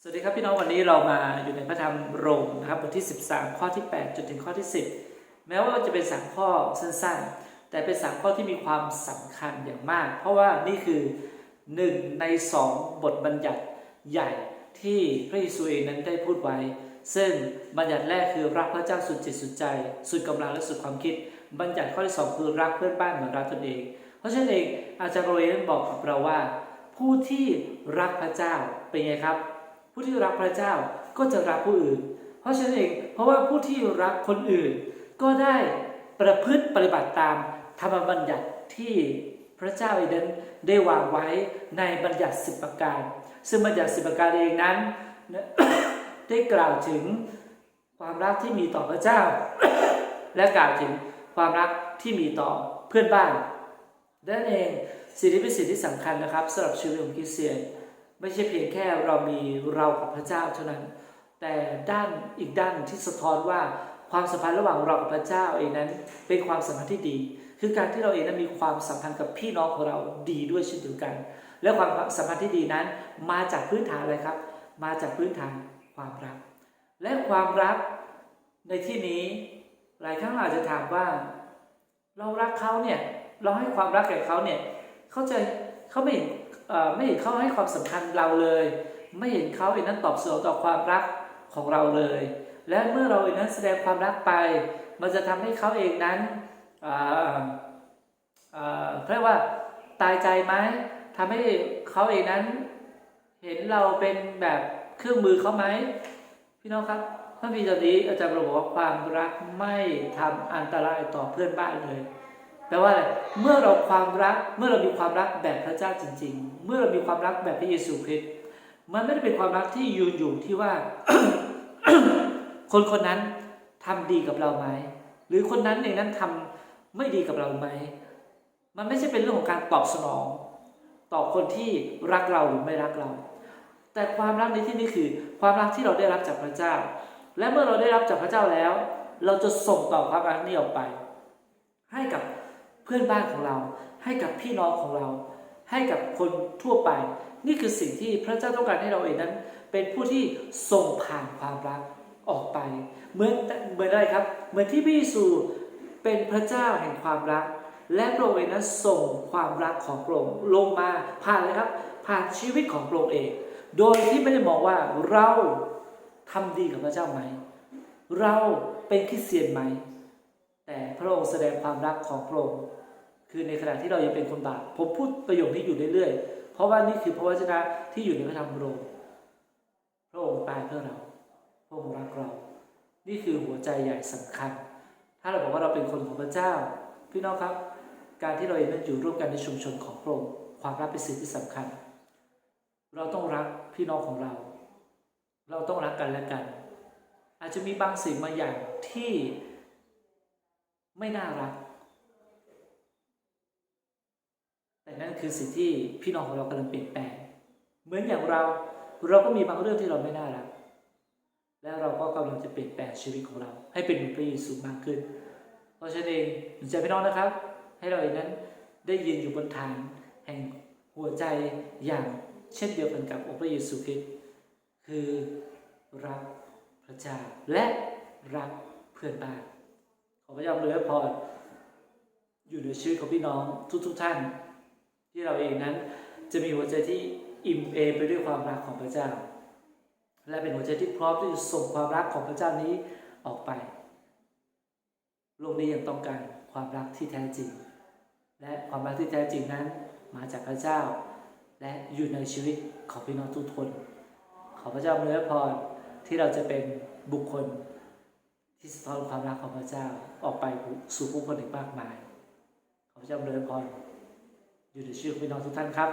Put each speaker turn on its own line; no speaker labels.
สวัสดีครับพี่น้องวันนี้เรามาอยู่ในพระธรรมโรมนะครับบทที่ 13 ข้อที่ 8 จนถึงข้อที่ 10 แม้ว่าจะเป็นสามข้อสั้นๆ แต่เป็นสามข้อที่มีความสำคัญอย่างมาก เพราะว่านี่คือหนึ่งในสองบทบัญญัติใหญ่ที่พระเยซูเองนั้นได้พูดไว้ ซึ่งบัญญัติแรกคือรักพระเจ้าสุดจิตสุดใจ สุดกำลังและสุดความคิด บัญญัติข้อที่สองคือรักเพื่อนบ้านเหมือนรักตนเอง เพราะฉะนั้นเองอาจารย์โรเอนบอกกับเราว่า ผู้ที่รักพระเจ้าเป็นไงครับ ผู้ที่รักพระเจ้าก็จะรักผู้อื่น เพราะฉะนั้นเองเพราะว่าผู้ที่รักคนอื่น ก็ได้ประพฤติปฏิบัติตามธรรมบัญญัติที่พระเจ้าเองนั้นได้วางไว้ในบัญญัติสิบประการ ซึ่งบัญญัติสิบประการเองนั้น ได้กล่าวถึงความรักที่มีต่อพระเจ้า และกล่าวถึงความรักที่มีต่อเพื่อนบ้านนั่นเองสิ่งที่เป็นสิ่งที่สำคัญนะครับสำหรับชีวิตของคริสเตียน ไม่ใช่เพียงแค่เรามีเรากับพระเจ้าเท่านั้น แต่ด้านอีกด้านที่สะท้อนว่าความสัมพันธ์ระหว่างเรากับพระเจ้าเองนั้น เป็นความสัมพันธ์ที่ดี คือการที่เราเองนั้นมีความสัมพันธ์กับพี่น้องของเราดีด้วยเช่นเดียวกัน และความสัมพันธ์ที่ดีนั้น มาจากพื้นฐานอะไรครับ มาจากพื้นฐานความรัก และความรักในที่นี้หลายครั้งเราอาจจะถามว่า เรารักเขาเนี่ยเราให้ความรักแก่เขาเนี่ยเขาจะ เขาไม่เห็นไม่เห็นเขาให้ความสำคัญเราเลย ไม่เห็นเขาเองนั้นตอบสนองต่อความรักของเราเลย และเมื่อเราเองนั้นแสดงความรักไป มันจะทำให้เขาเองนั้นเรียกว่าตายใจไหมทำให้เขาเองนั้นเห็นเราเป็นแบบเครื่องมือเขาไหมพี่น้องครับพระพีตอนนี้อาจารย์บอกว่าความรักไม่ทำอันตรายต่อเพื่อนบ้านเลย แปลว่าอะไร เมื่อเราความรัก เมื่อเรามีความรักแบบพระเจ้าจริง ๆ เมื่อเรามีความรักแบบพระเยซูคริสต์มันไม่ได้เป็นความรักที่ยืนอยู่ที่ว่า คนคนนั้นทำดีกับเราไหมหรือคนนั้นเองนั้นทำไม่ดีกับเราไหมมันไม่ใช่เป็นเรื่องของการตอบสนอง ต่อคนที่รักเราหรือไม่รักเรา แต่ความรักในที่นี้คือ ความรักที่เราได้รับจากพระเจ้า และเมื่อเราได้รับจากพระเจ้าแล้ว เราจะส่งต่อความรักนี้ออกไป ให้กับ เพื่อนบ้านของเรา ให้กับพี่น้องของเรา ให้กับคนทั่วไป นี่คือสิ่งที่พระเจ้าต้องการให้เราเองนั้น เป็นผู้ที่ส่งผ่านความรักออกไป เหมือนเหมือนอะไรครับ เหมือนที่พระเยซูเป็นพระเจ้าแห่งความรัก และพระองค์เองนั้นส่งความรักของพระองค์ลงมาผ่านเลยครับ ผ่านชีวิตของพระองค์เอง โดยที่ไม่ได้มองว่าเราทำดีกับพระเจ้าไหม เราเป็นคริสเตียนไหม แต่พระองค์แสดงความรักของพระองค์คือในขณะที่เรายังเป็นคนบาปผมพูดประโยคนี้อยู่เรื่อยๆ เพราะว่านี่คือพระวจนะที่อยู่ในพระธรรมโรมพระองค์ตายเพื่อเราพระองค์รักเรา นี่คือหัวใจใหญ่สำคัญ ถ้าเราบอกว่าเราเป็นคนของพระเจ้า พี่น้องครับ การที่เราเองนั้นอยู่ร่วมกันในชุมชนของพระองค์ความรักเป็นสิ่งที่สำคัญ เราต้องรักพี่น้องของเรา เราต้องรักกันและกัน อาจจะมีบางสิ่งบางอย่างที่ ไม่น่ารัก แต่นั่นคือสิ่งที่พี่น้องของเรากำลังเปลี่ยนแปลง เหมือนอย่างเราเราก็มีบางเรื่องที่เราไม่น่ารัก แล้วเราก็กำลังจะเปลี่ยนแปลงชีวิตของเรา ให้เป็นเหมือนพระเยซูมากขึ้น เพราะฉะนั้นเองหนุนใจพี่น้องนะครับ ให้เราเองนั้นได้ยืนอยู่บนฐาน แห่งหัวใจอย่างเช่นเดียวกันกับองค์พระเยซูคริสต์คือรักพระเจ้าและรักเพื่อนบ้าน ขอพระเจ้าอวยพรอยู่ในชีวิตของพี่น้องทุกๆทท่าน ที่เราเองนั้น จะมีหัวใจที่อิ่มเอไปด้วยความรักของพระเจ้า และเป็นหัวใจที่พร้อมที่จะส่งความรักของพระเจ้านี้ออกไป โลกนี้ยังต้องการความรักที่แท้จริง และความรักที่แท้จริงนั้น มาจากพระเจ้า และอยู่ในชีวิตของพี่น้องทุกคน ขอพระเจ้าอวยพรที่เราจะเป็นบุคคล ที่สะท้อนความรักของพระเจ้าออกไปสู่ผู้คนอีกมากมาย ขอพระเจ้าอวยพรอยู่ในชีวิตขอพี่น้องทุกท่านครับ